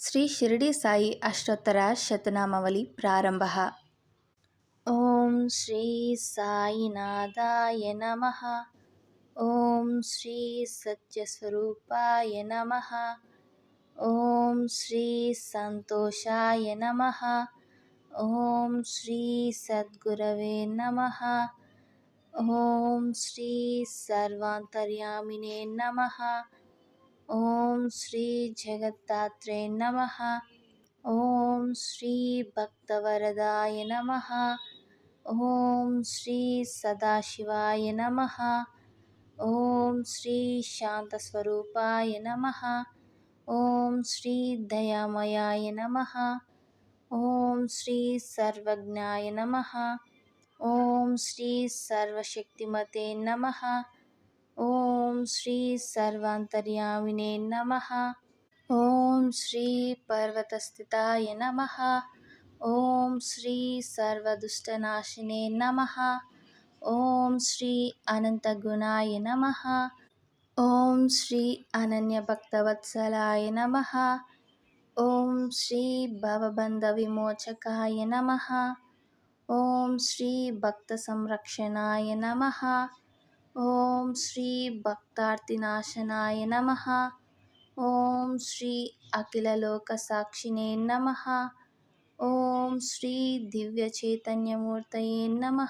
శ్రీ షిరిడి సాయి అష్టోత్తర శతనామవళి ప్రారంభ. ఓం శ్రీ సాయినాథాయ నమ. ఓం శ్రీ సత్యస్వరూపాయ నమ. ఓం శ్రీ సంతోషాయ నమ. ఓం శ్రీ సద్గురవే నమ. ఓం శ్రీ సర్వాంతర్యామినే నమ. ఓం శ్రీ జగత్తాత్రే నమ ఓం శ్రీ భక్తవరదాయ నమ ఓం శ్రీ సదాశివాయ నమ ఓం శ్రీ శాంతస్వరూపాయ నమ ఓం శ్రీ దయామయాయ నమ ఓం శ్రీ సర్వాంతర్యామినే నమ. ఓం శ్రీ పర్వతస్థితాయ నమ. ఓం శ్రీ సర్వదుష్టనాశినే నమ. ఓం శ్రీ అనంతగుణాయ నమ. ఓం శ్రీ అనన్యభక్తవత్సలాయ నమ. ఓం శ్రీ భవబంధ విమోచకాయ నమ. ఓం శ్రీ భక్త సంరక్షణాయ నమ. ఓం శ్రీ భక్తార్తినాశనాయ నమ. ఓం శ్రీ అఖిలలోక సాక్షినే నమ. ఓం శ్రీ దివ్య చైతన్యమూర్తయే నమ.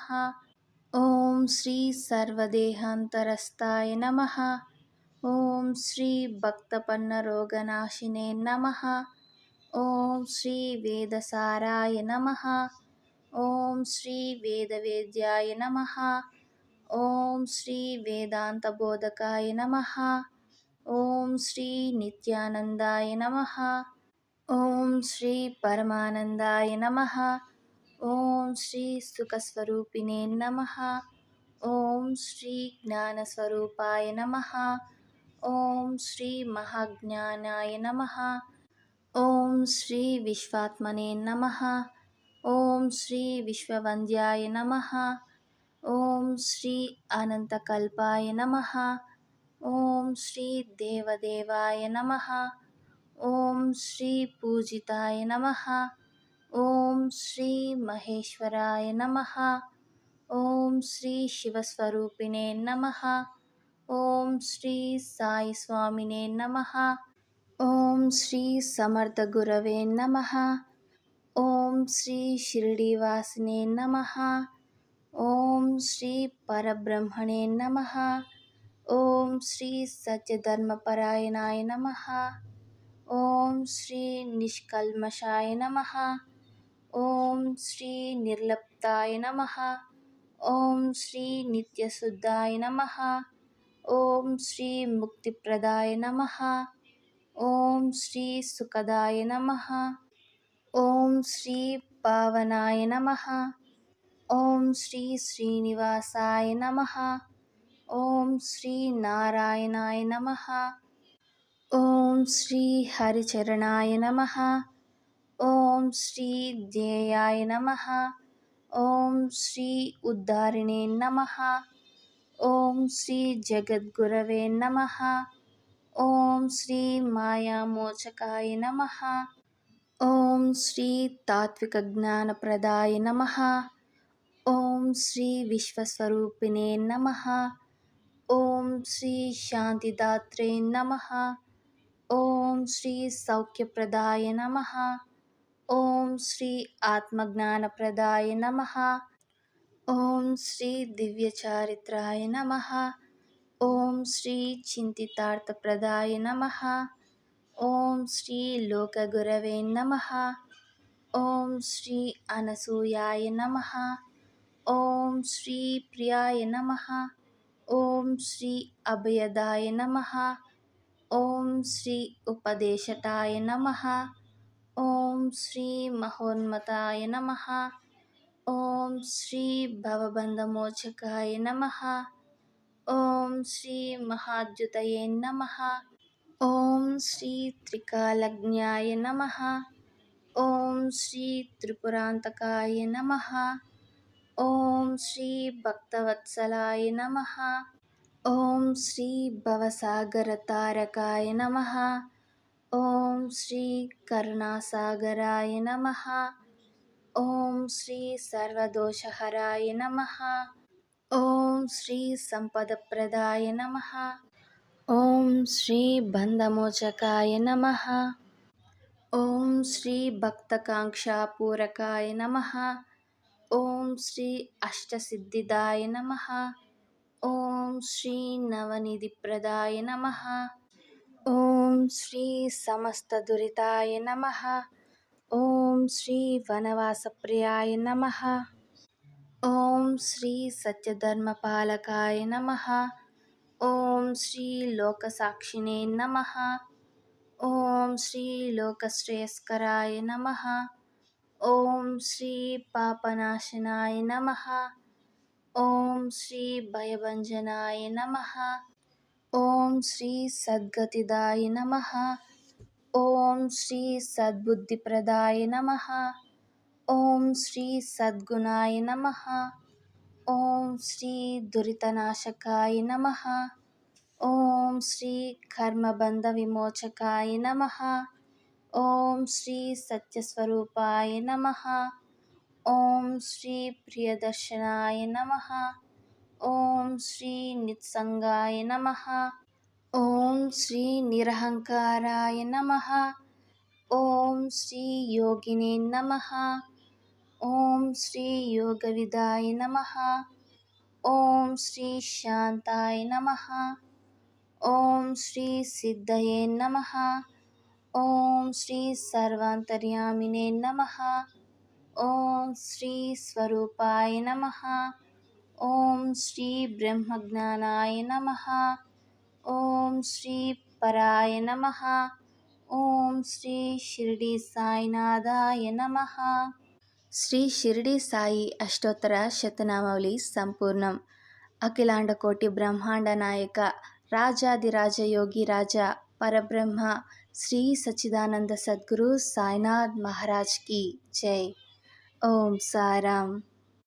ఓం శ్రీ సర్వదేహాంతరస్థాయ నమ. ఓం శ్రీ భక్తపన్నరోగనాశినే నమ. ఓం శ్రీ వేదసారాయ నమ. ఓం శ్రీ వేదవేద్యాయ నమ. ఓం శ్రీ వేదాంత బోధకాయ నమ. ఓం శ్రీ నిత్యానందాయ నమ. ఓం శ్రీ పరమానందాయ నమ. ఓం శ్రీ సుఖస్వరూపిణే నమ. ఓం శ్రీ జ్ఞానస్వరూపాయ నమ. ఓం శ్రీ మహాజ్ఞానాయ నమ. ఓం శ్రీ విశ్వాత్మనే నమ. ఓం శ్రీ విశ్వవంద్యాయ నమ. ఓం శ్రీ అనంతకల్పాయ నమ. ఓం శ్రీ దేవదేవాయ నమ. ఓం శ్రీ పూజితాయ నమ. ఓం శ్రీ మహేశ్వరాయ నమ. ఓం శ్రీ శివస్వరూపిణే నమ. ఓం శ్రీ సాయి స్వామినే నమ. ఓం శ్రీ సమర్థ గురవే నమ. ఓం శ్రీ షిరిడివాసినే నమ. ఓం శ్రీ పరబ్రహ్మణే నమ. ఓం శ్రీ సత్యధర్మపరాయణాయ నమ. ఓం శ్రీ నిష్కల్మషాయ నమ. ఓం శ్రీ నిర్లప్తాయ నమ. ఓం శ్రీ నిత్యశుద్ధాయ నమ. ఓం శ్రీ ముక్తిప్రదాయ నమ. ఓం శ్రీ సుఖదాయ నమ. ఓం శ్రీ పావనాయ నమ. ఓం శ్రీ శ్రీనివాసాయ నమ. ఓం శ్రీ నారాయణాయ నమ. ఓం శ్రీ హరిచరణాయ నమ. ఓం శ్రీ ధ్యేయాయ నమ. ఓం శ్రీ ఉద్ధారిణే నమ. ఓం శ్రీ జగద్గురవే నమ. ఓం శ్రీ మాయామోచకాయ నమ. ఓం శ్రీ తాత్విక జ్ఞానప్రదాయ నమ. ఓం శ్రీ విశ్వస్వరూపిణే నమ ఓం శ్రీ శాంతిదాత్రే నమ ఓం శ్రీ సౌఖ్యప్రదాయ నమ ఓం శ్రీ ఆత్మజ్ఞానప్రదాయ నమ ఓం శ్రీ దివ్యచారిత్రాయ నమ ఓం శ్రీ చింతితార్థప్రదాయ నమ ఓం శ్రీ లోకగురవే నమ ఓం శ్రీ అనసూయాయ నమ ఓం శ్రీ ప్రియాయ నమ ఓం శ్రీ అభయదాయ నమ ఓం శ్రీ ఉపదేశటాయ నమ ఓం శ్రీ మహోన్మతాయ నమ ఓం శ్రీ భవబంధమోచకాయ నమ ఓం శ్రీ మహాద్యుతయే నమ ఓం శ్రీ త్రికాలజ్ఞాయ నమ ఓం శ్రీ త్రిపురాంతకాయ నమ ఓం శ్రీ భక్తవత్సలాయ నమ. ఓం శ్రీ భవసాగర తారకాయ నమ. ఓం శ్రీ కరుణాసాగరాయ నమ. ఓం శ్రీ సర్వదోషహరాయ నమ. ఓం శ్రీ సంపదప్రదాయ నమ. ఓం శ్రీ బంధమోచకాయ నమ. ఓం శ్రీ భక్తకాంక్షాపూరకాయ నమ. ఓం శ్రీ అష్టసిద్ధిదాయ నమ. ఓం శ్రీ నవనిధి ప్రదాయ నమ. ఓం శ్రీ సమస్త దురితాయ నమ. ఓం శ్రీ వనవాసప్రియాయ నమ. ఓం శ్రీ సత్యధర్మపాలకాయ నమ. ఓం శ్రీ లోకసాక్షిణే నమ. ఓం శ్రీ లోకశ్రేయస్కరాయ నమ. ఓం శ్రీ పాపనాశనాయ నమ. ఓం శ్రీ భయభంజనాయ నమ. ఓం శ్రీ సద్గతిదాయ నమ. ఓం శ్రీ సద్బుద్ధిప్రదాయ నమ. ఓం శ్రీ సద్గుణాయ నమ. ఓం శ్రీ దురితనాశకాయ నమ. ఓం శ్రీ కర్మబంధ విమోచకాయ నమ. ఓం శ్రీ సత్యస్వరూపాయ నమ. ఓం శ్రీ ప్రియదర్శనాయ నమ. ఓం శ్రీ నిత్సంగాయ నమ. ఓం శ్రీ నిరహంకారాయ నమ. ఓం శ్రీ యోగినే నమ. ఓం శ్రీ యోగవిదాయ నమ. ఓం శ్రీ శాంతాయ నమ. ఓం శ్రీ సిద్ధయే నమ. ఓం శ్రీ సర్వాంతర్యామినే నమ. ఓం శ్రీ స్వరూపాయ నమ. ఓం శ్రీ బ్రహ్మజ్ఞానాయ నమ. ఓం శ్రీ పరాయ నమ. ఓం శ్రీ షిరిడి సాయినాథాయ నమ. శ్రీ షిరిడి సాయి అష్టోత్తర శతనామావళి సంపూర్ణం. అఖిలాండ కోటి బ్రహ్మాండ నాయక రాజాదిరాజ యోగి రాజా పరబ్రహ్మ శ్రీ సచ్చిదానంద సద్గురు సాయినాథ్ మహారాజ్ కి జై ఓం సారాం